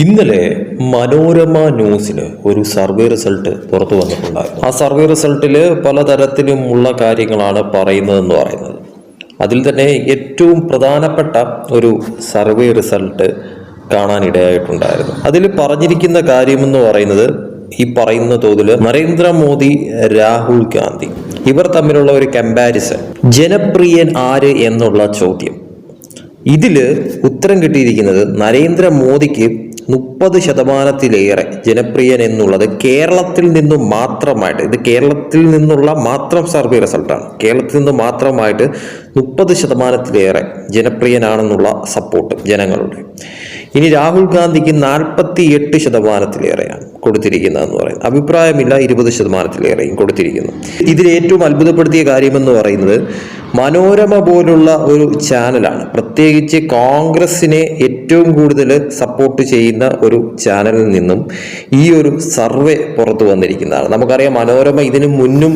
ഇന്നലെ മനോരമ ന്യൂസിന് ഒരു സർവേ റിസൾട്ട് പുറത്തു വന്നിട്ടുണ്ടായിരുന്നു. ആ സർവേ റിസൾട്ടിൽ പലതരത്തിലുമുള്ള കാര്യങ്ങളാണ് പറയുന്നതെന്ന് പറയുന്നത്. അതിൽ തന്നെ ഏറ്റവും പ്രധാനപ്പെട്ട ഒരു സർവേ റിസൾട്ട് കാണാനിടയായിട്ടുണ്ടായിരുന്നു. അതിൽ പറഞ്ഞിരിക്കുന്ന കാര്യമെന്ന് പറയുന്നത് ഈ പറയുന്ന തോതിൽ നരേന്ദ്രമോദി രാഹുൽ ഗാന്ധി. ഇവർ തമ്മിലുള്ള ഒരു കമ്പാരിസൺ ജനപ്രിയൻ ആര് എന്നുള്ള ചോദ്യം. ഇതിൽ ഉത്തരം കിട്ടിയിരിക്കുന്നത് നരേന്ദ്രമോദിക്ക് മുപ്പത് ശതമാനത്തിലേറെ ജനപ്രിയൻ എന്നുള്ളത് കേരളത്തിൽ നിന്നും മാത്രമായിട്ട് ഇത് കേരളത്തിൽ നിന്നുള്ള മാത്രം സർവേ റിസൾട്ടാണ്. കേരളത്തിൽ നിന്ന് മാത്രമായിട്ട് മുപ്പത് ശതമാനത്തിലേറെ ജനപ്രിയനാണെന്നുള്ള സപ്പോർട്ട് ജനങ്ങളുടെ. ഇനി രാഹുൽ ഗാന്ധിക്ക് നാൽപ്പത്തി എട്ട് ശതമാനത്തിലേറെയാണ് കൊടുത്തിരിക്കുന്നതെന്ന് പറയുന്നത്. അഭിപ്രായമില്ല ഇരുപത് ശതമാനത്തിലേറെയും കൊടുത്തിരിക്കുന്നു. ഇതിൽ ഏറ്റവും അത്ഭുതപ്പെടുത്തിയ കാര്യമെന്ന് പറയുന്നത് മനോരമ പോലുള്ള ഒരു ചാനലാണ്. പ്രത്യേകിച്ച് കോൺഗ്രസിനെ ഏറ്റവും കൂടുതൽ സപ്പോർട്ട് ചെയ്യുന്ന ഒരു ചാനലിൽ നിന്നും ഈ ഒരു സർവേ പുറത്തു വന്നിരിക്കുന്നതാണ്. നമുക്കറിയാം മനോരമ ഇതിനു മുന്നും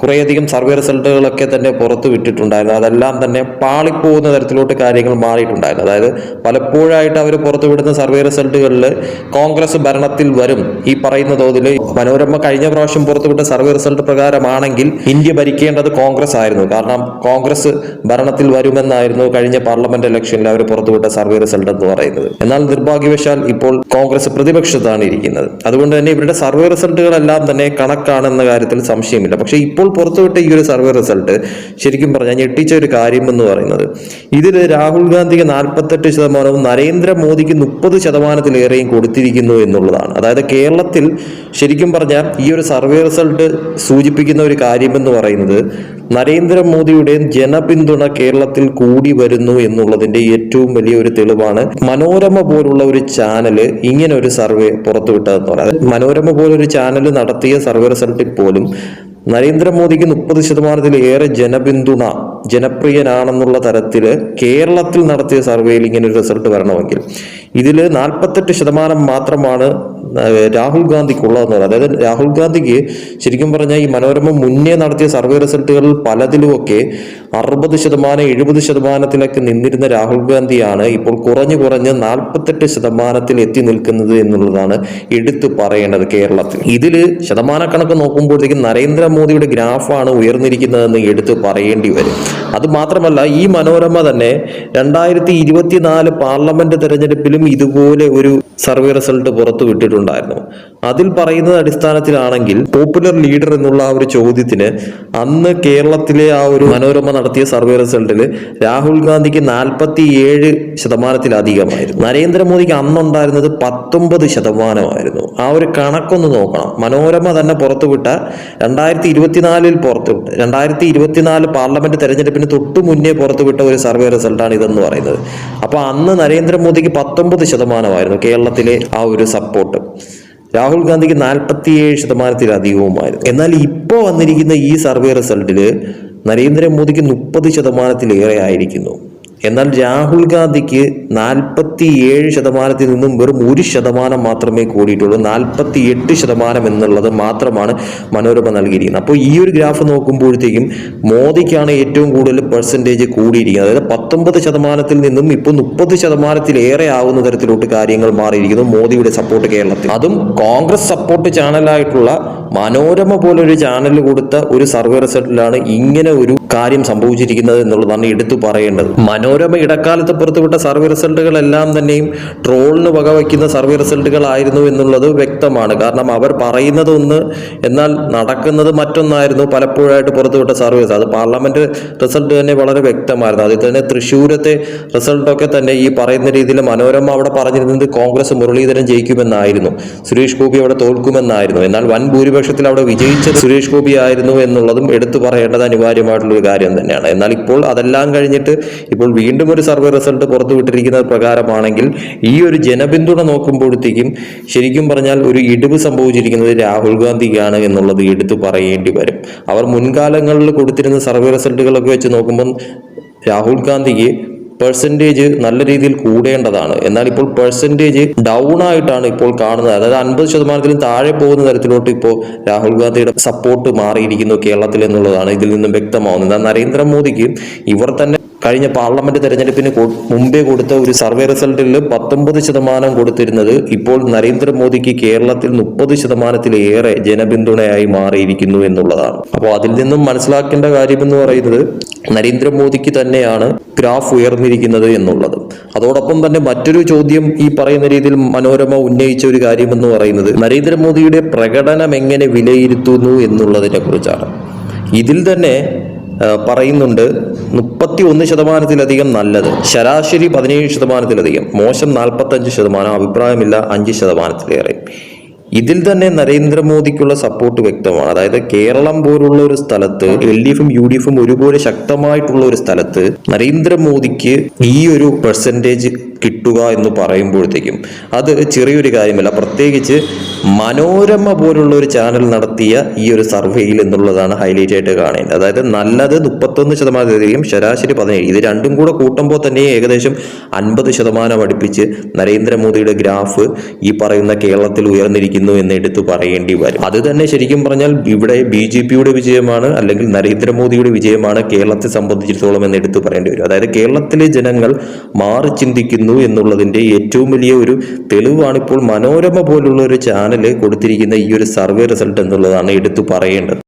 കുറേയധികം സർവേ റിസൾട്ടുകളൊക്കെ തന്നെ പുറത്തു വിട്ടിട്ടുണ്ടായിരുന്നു. അതെല്ലാം തന്നെ പാളിപ്പോകുന്ന തരത്തിലോട്ട് കാര്യങ്ങൾ മാറിയിട്ടുണ്ടായിരുന്നു. അതായത് പലപ്പോഴായിട്ട് അവർ പുറത്തുവിടുന്ന സർവേ റിസൾട്ടുകളിൽ കോൺഗ്രസ് ഭരണത്തിൽ വരും ഈ പറയുന്ന തോതിൽ മനോരമ കഴിഞ്ഞ പ്രാവശ്യം പുറത്തുവിട്ട സർവേ റിസൾട്ട് പ്രകാരമാണെങ്കിൽ ഇന്ത്യ ഭരിക്കേണ്ടത് കോൺഗ്രസ് ആയിരുന്നു. കാരണം കോൺഗ്രസ് ഭരണത്തിൽ വരുമെന്നായിരുന്നു കഴിഞ്ഞ പാർലമെന്റ് ഇലക്ഷനിൽ അവർ പുറത്തുവിട്ട സർവേ റിസൾട്ട് എന്ന് പറയുന്നത്. എന്നാൽ നിർഭാഗ്യവശാൽ ഇപ്പോൾ കോൺഗ്രസ് പ്രതിപക്ഷത്താണ് ഇരിക്കുന്നത്. അതുകൊണ്ട് തന്നെ ഇവരുടെ സർവേ റിസൾട്ടുകളെല്ലാം തന്നെ കണക്കാണെന്ന കാര്യത്തിൽ സംശയമില്ല. പക്ഷേ ഇപ്പോൾ പുറത്തുവിട്ട ഈ ഒരു സർവേ റിസൾട്ട് ശരിക്കും പറഞ്ഞാൽ ഞെട്ടിച്ച ഒരു കാര്യം എന്ന് പറയുന്നത്. ഇതിൽ രാഹുൽ ഗാന്ധിക്ക് നാൽപ്പത്തെട്ട് ശതമാനവും നരേന്ദ്രമോദിക്ക് മുപ്പത് ശതമാനത്തിലേറെയും കൊടുത്തിരിക്കുന്നു എന്നുള്ളതാണ്. അതായത് കേരളത്തിൽ ശരിക്കും പറഞ്ഞാൽ ഈ ഒരു സർവേ റിസൾട്ട് സൂചിപ്പിക്കുന്ന ഒരു കാര്യമെന്ന് പറയുന്നത് നരേന്ദ്രമോദിയുടെ ജനപിന്തുണ കേരളത്തിൽ കൂടി വരുന്നു എന്നുള്ളതിന്റെ ഏറ്റവും വലിയ ഒരു തെളിവാണ് മനോരമ പോലുള്ള ഒരു ചാനൽ ഇങ്ങനെ ഒരു സർവേ പുറത്തുവിട്ടതെന്ന് പറയുന്നത്. മനോരമ പോലൊരു ചാനൽ നടത്തിയ സർവേ റിസൾട്ടിൽ പോലും നരേന്ദ്രമോദിക്ക് മുപ്പത് ശതമാനത്തിലേറെ ജനപിന്തുണ ജനപ്രിയനാണെന്നുള്ള തരത്തിൽ കേരളത്തിൽ നടത്തിയ സർവേയിൽ ഇങ്ങനെ ഒരു റിസൾട്ട് വരണമെങ്കിൽ. ഇതിൽ നാൽപ്പത്തെട്ട് ശതമാനം മാത്രമാണ് രാഹുൽ ഗാന്ധിക്കുള്ളതെന്ന് പറയുന്നത് അതായത് രാഹുൽ ഗാന്ധിക്ക് ശരിക്കും പറഞ്ഞാൽ ഈ മനോരമ മുന്നേ നടത്തിയ സർവേ റിസൾട്ടുകളിൽ പലതിലുമൊക്കെ അറുപത് ശതമാനം എഴുപത് ശതമാനത്തിലൊക്കെ നിന്നിരുന്ന രാഹുൽ ഗാന്ധിയാണ് ഇപ്പോൾ കുറഞ്ഞു കുറഞ്ഞ് നാൽപ്പത്തെട്ട് ശതമാനത്തിൽ എത്തി നിൽക്കുന്നത് എന്നുള്ളതാണ് എടുത്തു പറയേണ്ടത് കേരളത്തിൽ. ഇതിൽ ശതമാനക്കണക്ക് നോക്കുമ്പോഴത്തേക്കും നരേന്ദ്രമോദിയുടെ ഗ്രാഫാണ് ഉയർന്നിരിക്കുന്നതെന്ന് എടുത്തു പറയേണ്ടി വരും. അത് മാത്രമല്ല ഈ മനോരമ തന്നെ രണ്ടായിരത്തി ഇരുപത്തിനാല് പാർലമെന്റ് തെരഞ്ഞെടുപ്പിലും ഇതുപോലെ ഒരു സർവേ റിസൾട്ട് പുറത്തു വിട്ടിട്ടുണ്ടായിരുന്നു അതിൽ പറയുന്നത് അടിസ്ഥാനത്തിലാണെങ്കിൽ പോപ്പുലർ ലീഡർ എന്നുള്ള ആ ഒരു ചോദ്യത്തിന് അന്ന് കേരളത്തിലെ ആ ഒരു മനോരമ നടത്തിയ സർവേ റിസൾട്ടിൽ രാഹുൽ ഗാന്ധിക്ക് നാൽപ്പത്തി ഏഴ് ശതമാനത്തിലധികമായിരുന്നു. നരേന്ദ്രമോദിക്ക് അന്നുണ്ടായിരുന്നത് പത്തൊമ്പത് ശതമാനമായിരുന്നു. ആ ഒരു കണക്കൊന്ന് നോക്കണം. മനോരമ തന്നെ പുറത്തുവിട്ട രണ്ടായിരത്തി ഇരുപത്തിനാലിൽ പുറത്തുവിട്ട് രണ്ടായിരത്തി ഇരുപത്തിനാല് പാർലമെന്റ് തെരഞ്ഞെടുപ്പിന് തൊട്ടു മുന്നേ പുറത്തുവിട്ട ഒരു സർവേ റിസൾട്ടാണ് ഇതെന്ന് പറയുന്നത്. അപ്പോൾ അന്ന് നരേന്ദ്രമോദിക്ക് പത്തൊമ്പത് ശതമാനമായിരുന്നു കേരളത്തിലെ ആ ഒരു സപ്പോർട്ട് രാഹുൽ ഗാന്ധിക്ക് നാൽപ്പത്തിയേഴ് ശതമാനത്തിലധികവുമായിരുന്നു എന്നാൽ ഇപ്പോൾ വന്നിരിക്കുന്ന ഈ സർവേ റിസൾട്ടിൽ നരേന്ദ്രമോദിക്ക് മുപ്പത് ശതമാനത്തിലേറെ ആയിരിക്കുന്നു. എന്നാൽ രാഹുൽ ഗാന്ധിക്ക് നാൽപ്പത്തി ഏഴ് ശതമാനത്തിൽ നിന്നും വെറും ഒരു ശതമാനം മാത്രമേ കൂടിയിട്ടുള്ളൂ. നാൽപ്പത്തി എട്ട് ശതമാനം എന്നുള്ളത് മാത്രമാണ് മനോരമ നൽകിയിരിക്കുന്നത്. അപ്പോൾ ഈ ഒരു ഗ്രാഫ് നോക്കുമ്പോഴത്തേക്കും മോദിക്കാണ് ഏറ്റവും കൂടുതൽ പെർസെന്റേജ് കൂടിയിരിക്കുന്നത്. അതായത് പത്തൊമ്പത് ശതമാനത്തിൽ നിന്നും ഇപ്പോൾ മുപ്പത് ശതമാനത്തിലേറെ ആവുന്ന തരത്തിലോട്ട് കാര്യങ്ങൾ മാറിയിരിക്കുന്നു മോദിയുടെ സപ്പോർട്ട് കേരളത്തിൽ. അതും കോൺഗ്രസ് സപ്പോർട്ട് ചാനലായിട്ടുള്ള മനോരമ പോലൊരു ചാനൽ കൊടുത്ത ഒരു സർവേ റിസൾട്ടിലാണ് ഇങ്ങനെ ഒരു കാര്യം സംഭവിച്ചിരിക്കുന്നത് എന്നുള്ളതാണ് എടുത്തു പറയേണ്ടത്. മനോരമ ഇടക്കാലത്ത് പുറത്തുവിട്ട സർവേ റിസൾട്ടുകൾ എല്ലാം തന്നെയും ട്രോളിന് വകവയ്ക്കുന്ന സർവേ റിസൾട്ടുകളായിരുന്നു എന്നുള്ളത് വ്യക്തമാണ്. കാരണം അവർ പറയുന്നത് ഒന്ന് എന്നാൽ നടക്കുന്നത് മറ്റൊന്നായിരുന്നു പലപ്പോഴായിട്ട് പുറത്തുവിട്ട സർവേ അത് പാർലമെന്റ് റിസൾട്ട് തന്നെ വളരെ വ്യക്തമായിരുന്നു. അതിൽ തന്നെ തൃശ്ശൂരത്തെ റിസൾട്ടൊക്കെ തന്നെ ഈ പറയുന്ന രീതിയിൽ മനോരമ അവിടെ പറഞ്ഞിരുന്നത് കോൺഗ്രസ് മുരളീധരൻ ജയിക്കുമെന്നായിരുന്നു. സുരേഷ് ഗോപി അവിടെ തോൽക്കുമെന്നായിരുന്നു. എന്നാൽ വൻ ഭൂരിപക്ഷത്തിൽ അവിടെ വിജയിച്ചത് സുരേഷ് ഗോപി ആയിരുന്നു എന്നുള്ളതും എടുത്തു പറയേണ്ടത് അനിവാര്യമായിട്ടുള്ള ഒരു കാര്യം തന്നെയാണ്. എന്നാൽ ഇപ്പോൾ അതെല്ലാം കഴിഞ്ഞിട്ട് ഇപ്പോൾ വീണ്ടും ഒരു സർവേ റിസൾട്ട് പുറത്തുവിട്ടിരിക്കുന്നത് പ്രകാരമാണെങ്കിൽ ഈ ഒരു ജനപിന്തുണ നോക്കുമ്പോഴത്തേക്കും ശരിക്കും പറഞ്ഞാൽ ഒരു ഇടിവ് സംഭവിച്ചിരിക്കുന്നത് രാഹുൽ ഗാന്ധിക്കാണ് എന്നുള്ളത് എടുത്തു പറയേണ്ടി വരും. അവർ മുൻകാലങ്ങളിൽ കൊടുത്തിരുന്ന സർവേ റിസൾട്ടുകളൊക്കെ വെച്ച് നോക്കുമ്പോൾ രാഹുൽ ഗാന്ധിക്ക് പെർസെന്റേജ് നല്ല രീതിയിൽ കൂടേണ്ടതാണ്. എന്നാൽ ഇപ്പോൾ പെർസെന്റേജ് ഡൗൺ ആയിട്ടാണ് ഇപ്പോൾ കാണുന്നത്. അതായത് അൻപത് ശതമാനത്തിലും താഴെ പോകുന്ന തരത്തിലോട്ട് ഇപ്പോൾ രാഹുൽ ഗാന്ധിയുടെ സപ്പോർട്ട് മാറിയിരിക്കുന്നു കേരളത്തിൽ എന്നുള്ളതാണ് ഇതിൽ നിന്നും വ്യക്തമാവുന്നത്. എന്നാൽ നരേന്ദ്രമോദിക്ക് ഇവർ തന്നെ കഴിഞ്ഞ പാർലമെന്റ് തെരഞ്ഞെടുപ്പിന് മുമ്പേ കൊടുത്ത ഒരു സർവേ റിസൾട്ടിൽ പത്തൊമ്പത് ശതമാനം കൊടുത്തിരുന്നത് ഇപ്പോൾ നരേന്ദ്രമോദിക്ക് കേരളത്തിൽ മുപ്പത് ശതമാനത്തിലേറെ ജനപിന്തുണയായി മാറിയിരിക്കുന്നു എന്നുള്ളതാണ്. അപ്പോൾ അതിൽ നിന്നും മനസ്സിലാക്കേണ്ട കാര്യം എന്ന് പറയുന്നത് നരേന്ദ്രമോദിക്ക് തന്നെയാണ് ഗ്രാഫ് ഉയർന്നിരിക്കുന്നത് എന്നുള്ളത്. അതോടൊപ്പം തന്നെ മറ്റൊരു ചോദ്യം ഈ പറയുന്ന രീതിയിൽ മനോരമ ഉന്നയിച്ച ഒരു കാര്യം എന്ന് പറയുന്നത് നരേന്ദ്രമോദിയുടെ പ്രകടനം എങ്ങനെ വിലയിരുത്തുന്നു എന്നുള്ളതിനെ കുറിച്ചാണ്. ഇതിൽ തന്നെ പറയുന്നുണ്ട് മുപ്പത്തി ഒന്ന് ശതമാനത്തിലധികം നല്ലത്. ശരാശരി പതിനേഴ് ശതമാനത്തിലധികം. മോശം നാൽപ്പത്തഞ്ച് ശതമാനം. അഭിപ്രായമില്ല അഞ്ച് ശതമാനത്തിലേറെ. ഇതിൽ തന്നെ നരേന്ദ്രമോദിക്കുള്ള സപ്പോർട്ട് വ്യക്തമാണ്. അതായത് കേരളം പോലുള്ള ഒരു സ്ഥലത്ത് എൽ ഡി എഫും യു ഡി എഫും ഒരുപോലെ ശക്തമായിട്ടുള്ള ഒരു സ്ഥലത്ത് നരേന്ദ്രമോദിക്ക് ഈ ഒരു പെർസെന്റേജ് കിട്ടുക എന്ന് പറയുമ്പോഴത്തേക്കും അത് ചെറിയൊരു കാര്യമല്ല. പ്രത്യേകിച്ച് മനോരമ പോലുള്ള ഒരു ചാനൽ നടത്തിയ ഈ ഒരു സർവേയിൽ എന്നുള്ളതാണ് ഹൈലൈറ്റ് ആയിട്ട് കാണേണ്ടത് അതായത് നല്ലത് മുപ്പത്തൊന്ന് ശതമാനത്തിലധികം ശരാശരി പതിനേഴ്. ഇത് രണ്ടും കൂടെ കൂട്ടുമ്പോൾ തന്നെ ഏകദേശം അൻപത് ശതമാനം അടുപ്പിച്ച് നരേന്ദ്രമോദിയുടെ ഗ്രാഫ് ഈ പറയുന്ന കേരളത്തിൽ ഉയർന്നിരിക്കുന്നു എന്ന് എടുത്തു പറയേണ്ടി വരും. അത് തന്നെ ശരിക്കും പറഞ്ഞാൽ ഇവിടെ ബി ജെ പിയുടെ വിജയമാണ് അല്ലെങ്കിൽ നരേന്ദ്രമോദിയുടെ വിജയമാണ് കേരളത്തെ സംബന്ധിച്ചിടത്തോളം എന്ന് എടുത്തു പറയേണ്ടി വരും. അതായത് കേരളത്തിലെ ജനങ്ങൾ മാറി ചിന്തിക്കുന്നു എന്നുള്ളതിന്റെ ഏറ്റവും വലിയ ഒരു തെളിവാണ് ഇപ്പോൾ മനോരമ പോലുള്ള ഒരു ചാനൽ കൊടുത്തിരിക്കുന്ന ഈ ഒരു സർവേ റിസൾട്ട് എന്നുള്ളതാണ് എടുത്തു പറയേണ്ടത്.